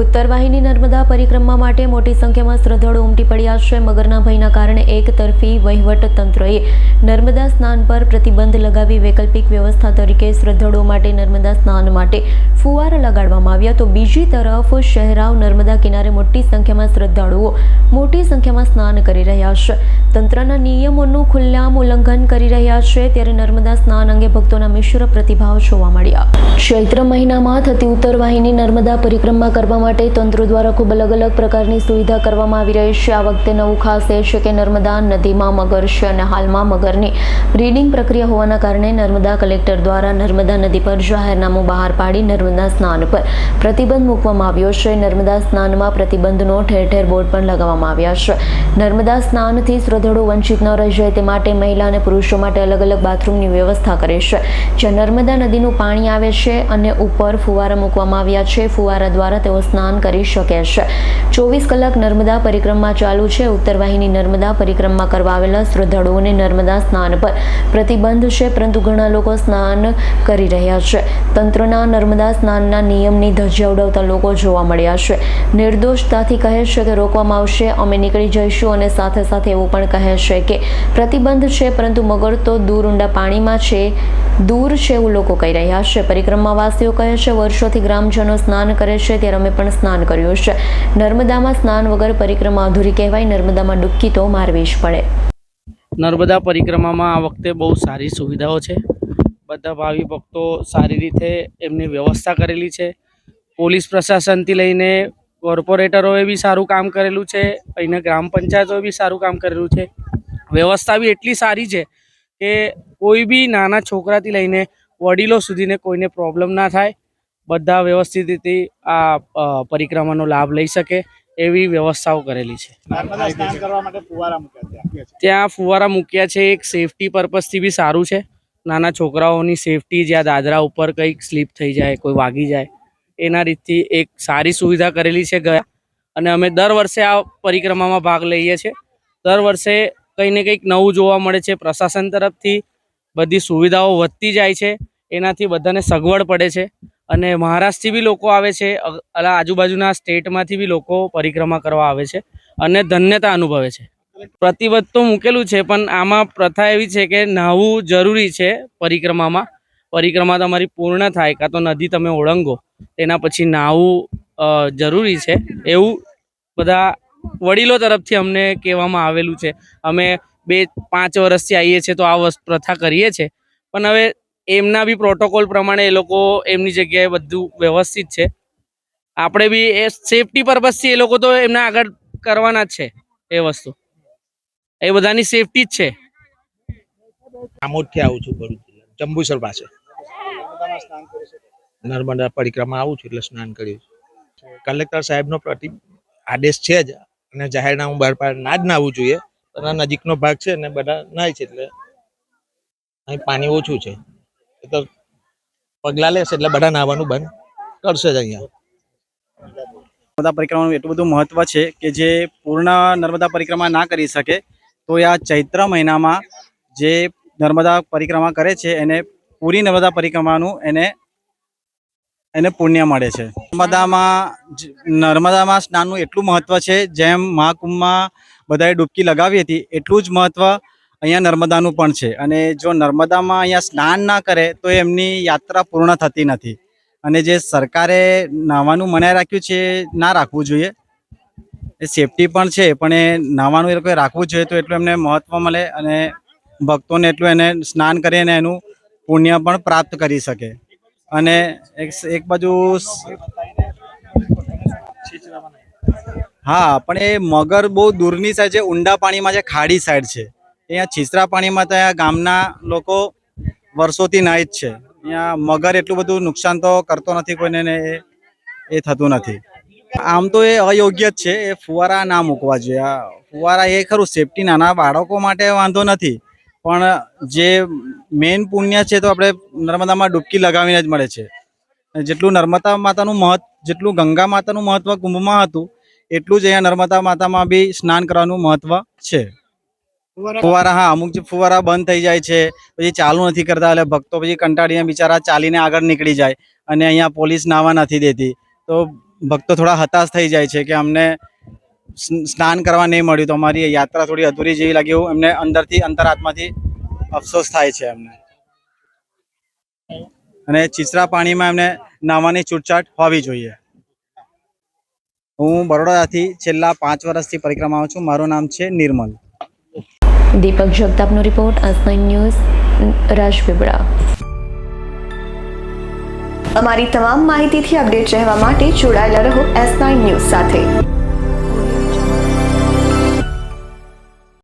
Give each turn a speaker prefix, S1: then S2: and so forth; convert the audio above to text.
S1: ઉત્તર વાહિની નર્મદા પરિક્રમા માટે મોટી સંખ્યામાં શ્રદ્ધાળુઓ ઉમટી પડ્યા છે. મગરના ભયના કારણે એક તરફી વહીવટ તંત્રએ નર્મદા સ્નાન પર પ્રતિબંધ લગાવી વૈકલ્પિક વ્યવસ્થા તરીકે શ્રદ્ધાળુઓ માટે નર્મદા સ્નાન માટે ફુવારા લગાડવામાં આવ્યા. તો બીજી તરફ શહેરાવ નર્મદા કિનારે મોટી સંખ્યામાં શ્રદ્ધાળુઓ મોટી સંખ્યામાં સ્નાન કરી રહ્યા છે. તંત્રના નિયમોનું ખુલ્લામ ઉલ્લંઘન કરી રહ્યા છે. ત્યારે નર્મદા સ્નાન અંગે ભક્તોના મિશ્ર પ્રતિભાવ જોવા મળ્યા. ચૈત્ર મહિનામાં થતી ઉત્તર વાહિની નર્મદા પરિક્રમા કરવા માટે તંત્ર દ્વારા ખૂબ અલગ અલગ પ્રકારની સુવિધા કરવામાં આવી રહી છે. આ વખતે નવું ખાસ એ છે કે નર્મદા નદીમાં મગર છે અને હાલમાં મગરની બ્રીડિંગ પ્રક્રિયા હોવાના કારણે નર્મદા કલેક્ટર દ્વારા નર્મદા નદી પર જાહેરનામું બહાર પાડી નર્મદા સ્નાન પર પ્રતિબંધ મૂકવામાં આવ્યો છે. નર્મદા સ્નાનમાં પ્રતિબંધનો ઠેર ઠેર બોર્ડ પણ લગાવવામાં આવ્યા છે. નર્મદા સ્નાનથી શ્રદ્ધાળુઓ વંચિત ન રહી જાય તે માટે મહિલા અને પુરુષો માટે અલગ અલગ બાથરૂમની વ્યવસ્થા કરે છે. જ્યાં નર્મદા નદીનું પાણી આવે છે અને ઉપર ફુવારા મૂકવામાં આવ્યા છે. ફુવારા દ્વારા તેઓ સ્નાન કરી શકે છે. ચોવીસ કલાક નર્મદા પરિક્રમા ચાલુ છે. ઉત્તર વાહિની નર્મદા પરિક્રમા કરવા આવેલા શ્રદ્ધાળુઓને નર્મદા સ્નાન પર પ્રતિબંધ છે, પરંતુ ઘણા લોકો સ્નાન કરી રહ્યા છે. તંત્રના નર્મદા સ્નાનના નિયમની ધજ્જા ઉડાવતા લોકો જોવા મળ્યા છે. નિર્દોષતાથી કહે છે કે રોકવામાં આવશે, અમે નીકળી જઈશું અને સાથે સાથે એવું પણ કહે છે કે પ્રતિબંધ છે, પરંતુ મગર તો દૂર ઊંડા પાણીમાં છે દૂર છે એવું લોકો કહી રહ્યા છે. પરિક્રમાવાસીઓ કહે છે, વર્ષોથી ગ્રામજનો સ્નાન કરે છે, ત્યારે અમે પણ સ્નાન કર્યું છે. નર્મદામાં સ્નાન વગર પરિક્રમા અધૂરી કહેવાય. નર્મદામાં ડૂબકી તો મારવી જ પડે.
S2: નર્મદા પરિક્રમામાં આ વખતે બહુ સારી સુવિધાઓ છે. બધા ભાવિ ભક્તો સારી રીતે એમની વ્યવસ્થા કરેલી છે. પોલીસ પ્રશાસનથી લઈને કોર્પોરેટરોએ બી સારું કામ કરેલું છે. અહીંના ગ્રામ પંચાયતોએ બી સારું કામ કરેલું છે. વ્યવસ્થા બી એટલી સારી છે કે કોઈ બી નાના છોકરાથી લઈને વડીલો સુધીને કોઈને પ્રોબ્લેમ ના થાય બધા વ્યવસ્થિત રીતે આ પરિક્રમાનો લાભ લઈ શકે એવી વ્યવસ્થાઓ કરેલી છે.
S3: ત્યાં
S2: ફુવારા મૂક્યા છે એક સેફટી પર્પઝથી બી સારું છે. નાના છોકરાઓની સેફટી જ્યાં દાદરા ઉપર કંઈક સ્લીપ થઈ જાય કોઈ વાગી જાય એના રીતથી એક સારી સુવિધા કરેલી છે ગયા. અને અમે દર વર્ષે આ પરિક્રમામાં ભાગ લઈએ છીએ. દર વર્ષે કંઈ ને કંઈક નવું જોવા મળે છે પ્રશાસન તરફથી બધી સુવિધાઓ વધતી જાય છે, એનાથી બધાને સગવડ પડે છે અને મહારાષ્ટ્રથી બી લોકો આવે છે આજુબાજુના સ્ટેટમાંથી બી લોકો પરિક્રમા કરવા આવે છે અને ધન્યતા અનુભવે છે. પ્રતિબદ્ધ તો મૂકેલું છે પણ આમાં પ્રથા એવી છે કે નાહવું જરૂરી છે પરિક્રમામાં. પરિક્રમા તમારી પૂર્ણ થાય કાં તો નદી તમે ઓળંગો, તેના પછી નાહવું જરૂરી છે. એવું બધા વડીલો તરફથી અમને કહેવામાં આવેલું છે. અમે બે પાંચ વર્ષથી આવીએ છીએ તો આ પ્રથા કરીએ છીએ. પણ હવે એમના બી પ્રોટોકોલ પ્રમાણે એ લોકો એમની જગ્યાએ બધું વ્યવસ્થિત છે. આપણે બી એ સેફટી પર્પઝથી એ લોકો તો એમના આગળ કરવાના જ છે એ વસ્તુ. એ બધાની સેફટી જ છે.
S4: આમોદથી આવું છું ભરૂચ જંબુસર પાસે. નર્મદા પરિક્રમા આવું છું એટલે સ્નાન કર્યું છે. કલેક્ટર સાહેબનો પ્રતિ આદેશ છે જ અને જાહેરનામું બહાર પાડ ના જ નાહવું જોઈએ. પણ આ નજીકનો ભાગ છે ને બધા નાય છે એટલે અહીં પાણી ઓછું છે. એ તો પગલાં લેશે એટલે બધા નાહવાનું બંધ કરશે જ અહીંયા.
S5: નર્મદા પરિક્રમાનું એટલું બધું મહત્વ છે કે જે પૂર્ણ નર્મદા પરિક્રમા ના કરી શકે, તો આ ચૈત્ર મહિનામાં જે નર્મદા પરિક્રમા કરે છે, એને પૂરી નર્મદા પરિક્રમાનું એને એને પુણ્ય મળે છે. નર્મદામાં નર્મદામાં સ્નાનનું એટલું મહત્વ છે, જેમ મહાકુંભમાં બધાએ ડૂબકી લગાવી હતી, એટલું જ મહત્વ અહીંયા નર્મદાનું પણ છે. અને જો નર્મદામાં અહીંયા સ્નાન ના કરે, તો એમની યાત્રા પૂર્ણ થતી નથી. અને જે સરકારે નાવાનું મનાઈ રાખ્યું છે, ના રાખવું જોઈએ. એ સેફટી પણ છે, પણ એ નાવાનું એ લોકોએ રાખવું જોઈએ, તો એટલું એમને મહત્વ મળે અને ભક્તોને એટલું એને સ્નાન કરીને એનું પુણ્ય પણ પ્રાપ્ત કરી શકે. અને એક બાજુ હા, પણ એ મગર બહુ દૂરની સાઈડ છે, ઊંડા પાણીમાં છે ખાડી સાઈડ છે. અહીંયા છીસરા પાણીમાં તો અહીંયા ગામના લોકો વર્ષોથી નાય જ છે. અહીંયા મગર એટલું બધું નુકસાન તો કરતો નથી કોઈને ને એ એ થતું નથી. આમ તો એ અયોગ્ય જ છે, એ ફુવારા ના મૂકવા જોઈએ. આ ફુવારા એ ખરું સેફટી નાના બાળકો માટે વાંધો નથી, પણ જે મેઇન પુણ્ય છે તો આપણે નર્મદામાં ડૂબકી લગાવીને જ મળે છે. જેટલું નર્મદા માતાનું મહત્વ, જેટલું ગંગા માતાનું મહત્વ કુંભમાં હતું એટલું જ અહીંયા નર્મદા માતામાં બી સ્નાન કરવાનું મહત્વ છે.
S3: ફુવારા
S5: હા અમુક જે ફુવારા બંધ થઈ જાય છે પછી ચાલુ નથી કરતા એટલે ભક્તો પછી કંટાળીને બિચારા ચાલીને આગળ નીકળી જાય અને અહીંયા પોલીસ નાવા નથી દેતી. તો ભક્તો થોડા હતાશ થઈ જાય છે કે અમને સ્નાન કરવા નહીં મળ્યું તો અમારી યાત્રા થોડી અધૂરી જેવી લાગી એવું એમને અંદરથી અંતરાત્માથી અફસોસ થાય છે એમને. અને ચીચરા પાણીમાં એમને નાહવાની છૂટછાટ હોવી જોઈએ. હું બરોડાથી છેલ્લા પાંચ વર્ષથી પરિક્રમામાં છું. મારું નામ છે નિર્મલ.
S1: દીપક જગતાપનો રિપોર્ટ આસમાન ન્યૂઝ રાજપીપળા
S6: અમારી તમામ માહિતીથી અપડેટ રહેવા માટે જોડાયેલા રહો એસ નાઇન ન્યૂઝ સાથે.